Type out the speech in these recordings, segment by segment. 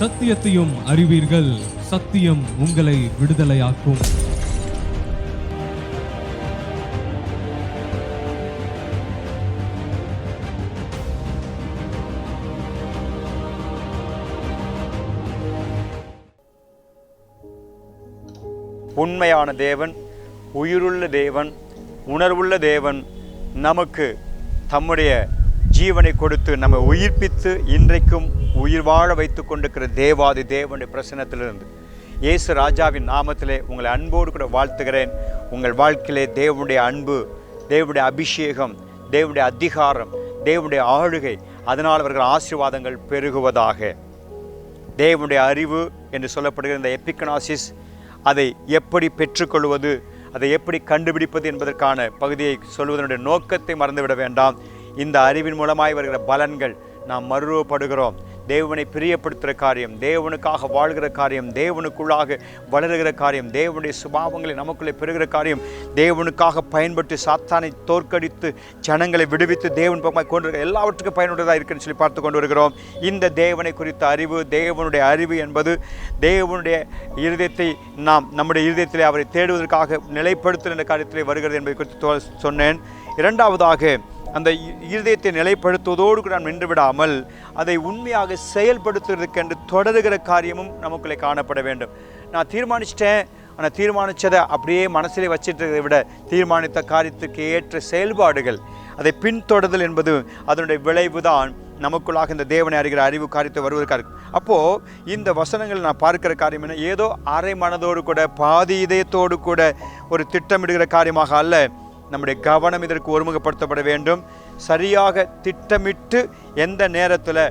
சத்தியத்தையும் அறிவீர்கள். சத்தியம் உங்களை விடுதலையாக்கும். உண்மையான தேவன் உயிருள்ள தேவன் உணர்வுள்ள தேவன் நமக்கு தம்முடைய ஜீவனை கொடுத்து நம்மை உயிர்ப்பித்து இன்றைக்கும் உயிர் வாழ வைத்து கொண்டிருக்கிற தேவாதி தேவனுடைய பிரசனத்திலிருந்து இயேசு ராஜாவின் நாமத்திலே உங்களை அன்போடு கூட வாழ்த்துகிறேன். உங்கள் வாழ்க்கையிலே தேவனுடைய அன்பு தேவனுடைய அபிஷேகம் தேவனுடைய அதிகாரம் தேவனுடைய ஆளுகை அதனால் அவர்கள் ஆசீர்வாதங்கள் பெருகுவதாக. தேவனுடைய அறிவு என்று சொல்லப்படுகிற இந்த எப்பிகனாசிஸ் அதை எப்படி பெற்றுக்கொள்வது அதை எப்படி கண்டுபிடிப்பது என்பதற்கான பகுதியை சொல்வதனுடைய நோக்கத்தை மறந்துவிட வேண்டாம். இந்த அறிவின் மூலமாய் வருகிற பலன்கள் நாம் மறுரூபப்படுகிறோம். தேவனை பிரியப்படுத்துகிற காரியம் தேவனுக்காக வாழ்கிற காரியம் தேவனுக்குள்ளாக வளருகிற காரியம் தேவனுடைய சுபாவங்களை நமக்குள்ளே பெறுகிற காரியம் தேவனுக்காக பயன்பட்டு சாத்தானை தோற்கடித்து ஜனங்களை விடுவித்து தேவன் பக்கமாக கொண்டு எல்லாவற்றுக்கும் பயனுள்ளதாக இருக்குன்னு சொல்லி பார்த்து கொண்டு வருகிறோம். இந்த தேவனை குறித்த அறிவு தேவனுடைய அறிவு என்பது தேவனுடைய இருதயத்தை நாம் நம்முடைய இருதயத்திலே அவரை தேடுவதற்காக நிலைப்படுத்துகிற காரியத்திலே வருகிறது என்பதை குறித்து சொன்னேன். இரண்டாவதாக அந்த இ- இருதயத்தை நிலைப்படுத்துவதோடு கூட நாம் நின்று விடாமல் அதை உண்மையாக செயல்படுத்துவதற்கென்று தொடருகிற காரியமும் நமக்குள்ளே காணப்பட வேண்டும். நான் தீர்மானிச்சிட்டேன். ஆனால் தீர்மானித்ததை அப்படியே மனசிலே வச்சிட்டதை விட தீர்மானித்த காரியத்துக்கு ஏற்ற செயல்பாடுகள் அதை பின்தொடர்தல் என்பது அதனுடைய விளைவு தான் நமக்குள்ளாக இந்த தேவனை அறிகிற அறிவு காரியத்தை வருவதற்காக இருக்கும் அப்போது இந்த வசனங்கள் நான் பார்க்கிற காரியம் என்ன? ஏதோ அரை மனதோடு கூட பாதி இதயத்தோடு கூட ஒரு திட்டமிடுகிற காரியமாக அல்ல. நம்முடைய கவனம் இதற்கு ஒருமுகப்படுத்தப்பட வேண்டும். சரியாக திட்டமிட்டு எந்த நேரத்தில்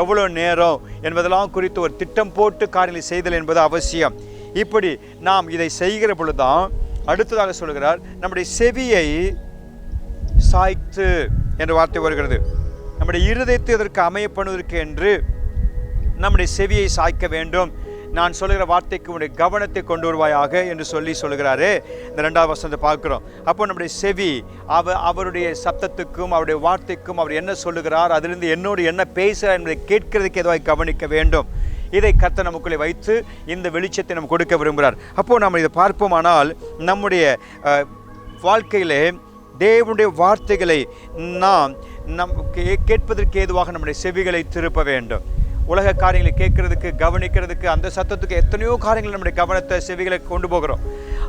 எவ்வளோ நேரம் என்பதெல்லாம் குறித்து ஒரு திட்டம் போட்டு காரியங்களை செய்தல் என்பது அவசியம். இப்படி நாம் இதை செய்கிற பொழுதுதான் அடுத்ததாக சொல்கிறார் நம்முடைய செவியை சாய்த்து என்ற வார்த்தை வருகிறது. நம்முடைய இருதயத்தை இதற்கு அமைய பண்ணுவதற்கு என்று நம்முடைய செவியை சாய்க்க வேண்டும். நான் சொல்லுகிற வார்த்தைக்கு உன்னுடைய கவனத்தை கொண்டு வருவாயாக என்று சொல்லி சொல்கிறாரு இந்த ரெண்டாவது வசனத்தை பார்க்குறோம். அப்போ நம்முடைய செவி அவ அவருடைய சப்தத்துக்கும் அவருடைய வார்த்தைக்கும் அவர் என்ன சொல்லுகிறார் அதிலிருந்து என்னோடு என்ன பேசுகிறார் என்பதை கேட்கிறதுக்கு எதுவாக கவனிக்க வேண்டும். இதை கத்த நமக்குள்ளே வைத்து இந்த வெளிச்சத்தை நம்ம கொடுக்க விரும்புகிறார். அப்போது நம்ம இதை பார்ப்போமானால் நம்முடைய வாழ்க்கையிலே தேவனுடைய வார்த்தைகளை நாம் நம் கே- கேட்பதற்கு ஏதுவாக நம்முடைய செவிகளை திருப்ப வேண்டும். உலக காரியங்களை கேட்கறதுக்கு கவனிக்கிறதுக்கு அந்த சத்தத்துக்கு எத்தனையோ காரியங்கள் நம்முடைய கவனத்தை செவிகளை கொண்டு போகிறோம்.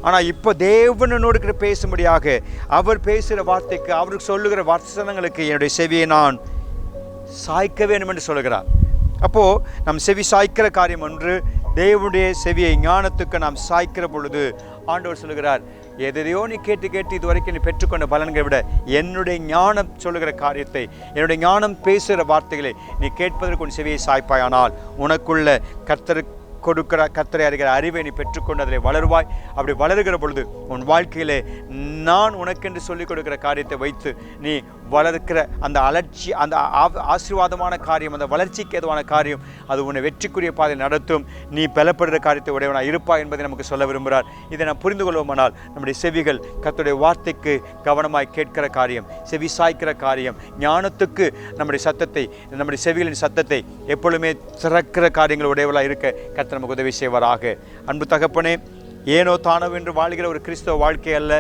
ஆனால் இப்போ தேவனோடு பேசும்படியாக அவர் பேசுகிற வார்த்தைக்கு அவருக்கு சொல்லுகிற வசனங்களுக்கு என்னுடைய செவியை நான் சாய்க்க வேண்டும் என்று சொல்கிறார் அப்போது நம் செவி சாய்க்கிற காரியம் ஒன்று தேவனுடைய செவியை ஞானத்துக்கு நாம் சாய்க்கிற பொழுது ஆண்டவர் சொல்லுகிறார் எதையோ நீ கேட்டு கேட்டு இதுவரைக்கும் நீ பெற்றுக்கொண்ட பலன்களை விட என்னுடைய ஞானம் சொல்லுகிற காரியத்தை என்னுடைய ஞானம் பேசுகிற வார்த்தைகளை நீ கேட்பதற்கு உன் செவியை சாய்ப்பாயானால் உனக்குள்ள கர்த்தர் கொடுக்கிற கத்தரை அறிகிற அறிவை நீ பெற்றுக்கொண்டு அதில் வளருவாய். அப்படி வளருகிற பொழுது உன் வாழ்க்கையிலே நான் உனக்கென்று சொல்லிக் கொடுக்கிற காரியத்தை வைத்து நீ வளர்க்கிற அந்த அலட்சி அந்த ஆ- ஆசீர்வாதமான காரியம் அந்த வளர்ச்சிக்கு ஏதுவான காரியம் அது உன்னை வெற்றிக்குரிய பாதையில் நடத்தும். நீ பலப்படுகிற காரியத்தை உடையவனாக இருப்பாய் என்பதை நமக்கு சொல்ல விரும்புகிறார். இதை நாம் புரிந்து கொள்வோமானால் நம்முடைய செவிகள் கத்துடைய வார்த்தைக்கு கவனமாய் கேட்கிற காரியம் செவி சாய்க்கிற காரியம் ஞானத்துக்கு நம்முடைய சத்தத்தை நம்முடைய செவிகளின் சத்தத்தை எப்பொழுதுமே திறக்கிற காரியங்கள் உடையவளாக இருக்க கர்த்தர் நமக்கு உதவி செய்வாராக. அன்பு தகப்பனே ஏனோ தானோ என்று வாழ்கிற ஒரு கிறிஸ்தவ வாழ்க்கை அல்ல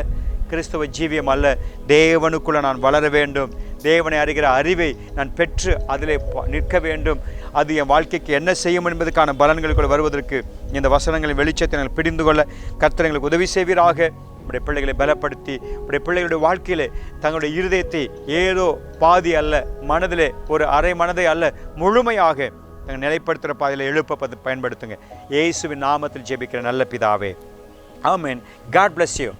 கிறிஸ்தவ ஜீவியம் அல்ல. தேவனுக்குள்ளே நான் வளர வேண்டும். தேவனை அறிகிற அறிவை நான் பெற்று அதிலே நிற்க வேண்டும். அது என் வாழ்க்கைக்கு என்ன செய்யும் என்பதற்கான பலன்களுக்குள் வருவதற்கு இந்த வசனங்களின் வெளிச்சத்தை நாங்கள் பிடிந்து கொள்ள கர்த்தர் எங்களுக்கு உதவி செய்வீராக. நம்முடைய பிள்ளைகளை பலப்படுத்தி நம்முடைய பிள்ளைகளுடைய வாழ்க்கையிலே தங்களுடைய இருதயத்தை ஏதோ பாதி அல்ல மனதிலே ஒரு அரை மனதை அல்ல முழுமையாக நாங்கள் நிலைப்படுத்துகிற பாதையில் எழுப்ப பயன்படுத்துங்க. இயேசுவின் நாமத்தில் ஜெபிக்கிற நல்ல பிதாவே. ஆமீன். God bless you